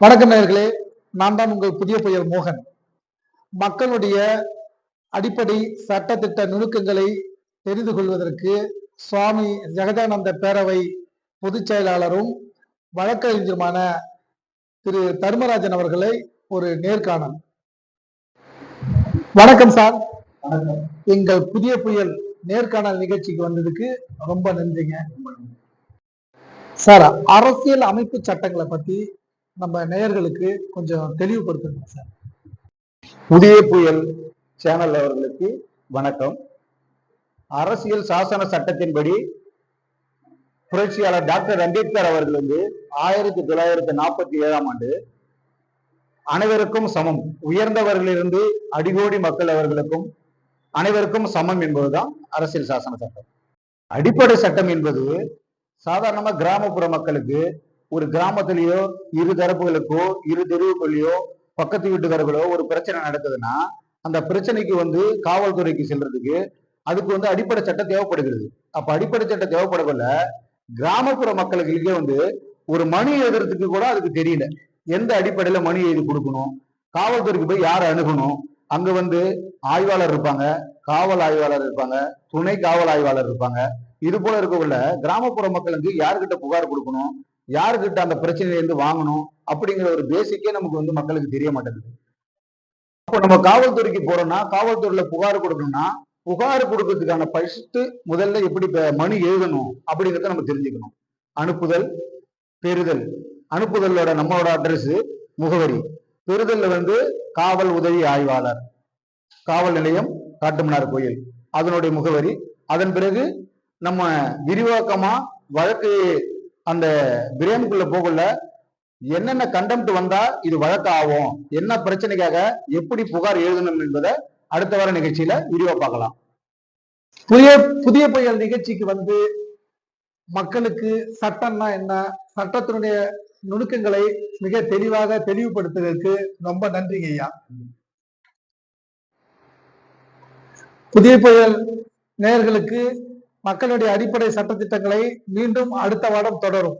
வணக்கம் நேயர்களே நான் தான் உங்கள் புதிய பெயர் மோகன். மக்களுடைய அடிப்படை சட்டத்திட்ட நுணுக்கங்களை தெரிந்து கொள்வதற்கு சுவாமி ஜெகதானந்த பேரவை பொதுச் செயலாளரும் வழக்கறிஞருமான திரு தர்மராஜன் அவர்களை ஒரு நேர்காணல். வணக்கம் சார். எங்கள் புதிய புயல் நேர்காணல் நிகழ்ச்சிக்கு வந்ததுக்கு ரொம்ப நன்றிங்க. சார் அரசியல் அமைப்பு சட்டங்களை பத்தி நம்ம நேயர்களுக்கு கொஞ்சம் தெளிவுபடுத்தணும் சார். புதிய புயல் சேனல் அவர்களுக்கு வணக்கம். அரசியல் சாசன சட்டத்தின்படி புரட்சியாளர் டாக்டர் அம்பேத்கர் அவர்கள் வந்து ஆயிரத்தி தொள்ளாயிரத்தி நாற்பத்தி ஏழாம் ஆண்டு அனைவருக்கும் சமம். உயர்ந்தவர்களிலிருந்து அடிகோடி மக்கள் அவர்களுக்கும் அனைவருக்கும் சமம் என்பதுதான் அரசியல் சாசன சட்டம். அடிப்படை சட்டம் என்பது சாதாரணமா கிராமப்புற மக்களுக்கு ஒரு கிராமத்திலேயோ இரு தரப்புகளுக்கோ இரு தெருவுக்குள்ளேயோ பக்கத்து வீட்டுக்காரர்களோ ஒரு பிரச்சனை நடக்குதுன்னா அந்த பிரச்சனைக்கு வந்து காவல்துறைக்கு செல்றதுக்கு அதுக்கு வந்து அடிப்படை சட்டம் தேவைப்படுகிறது. அப்ப அடிப்படை சட்டம் தேவைப்படக்குள்ள கிராமப்புற மக்களுக்கே வந்து ஒரு மனு எழுதுறதுக்கு கூட அதுக்கு தெரியல. எந்த அடிப்படையில மனு எழுதி கொடுக்கணும்? காவல்துறைக்கு போய் யாரை அணுகணும்? அங்க வந்து ஆய்வாளர் இருப்பாங்க காவல் ஆய்வாளர் இருப்பாங்க துணை காவல் ஆய்வாளர் இருப்பாங்க. இது போல இருக்கக்குள்ள கிராமப்புற மக்களுக்கு யாருக்கிட்ட புகார் கொடுக்கணும்? யாருக்கிட்ட அந்த பிரச்சனையில இருந்து வாங்கணும் அப்படிங்கிற ஒரு பேசிக்கே நமக்கு வந்து மக்களுக்கு தெரிய மாட்டேங்குது. இப்போ நம்ம காவல்துறைக்கு போறோம்னா காவல்துறையில புகார் கொடுக்கணும்னா புகார் கொடுக்கறதுக்கான ஃபர்ஸ்ட் முதல்ல எப்படி மனு எழுதணும் அப்படிங்கிறத நம்ம தெரிஞ்சுக்கணும். அனுப்புதல் பெறுதல். அனுப்புதலோட நம்மளோட அட்ரஸ் முகவரி. பெறுதல்ல வந்து காவல் உதவி ஆய்வாளர். காவல் நிலையம் காட்டுமன்னார் கோயில். அதனுடைய முகவரி. அதன் பிறகு நம்ம விரிவாக்கமா வழக்கு அந்த பிரேமுக்குள்ள போகல என்னென்ன கண்டெம்ட் வந்தா இது வழக்கு ஆகும் என்ன பிரச்சனைக்காக எப்படி புகார் எழுதணும் என்பதை அடுத்த வார நிகழ்ச்சியில விரிவா பார்க்கலாம். புதிய புதிய புயல் நிகழ்ச்சிக்கு வந்து மக்களுக்கு சட்டம்னா என்ன? சட்டத்தினுடைய நுணுக்கங்களை மிக தெளிவாக தெளிவுபடுத்துவதற்கு ரொம்ப நன்றிங்க ஐயா. புதிய புயல் நேயர்களுக்கு மக்களுடைய அடிப்படை சட்டத்திட்டங்களை மீண்டும் அடுத்த வாரம் தொடரும்.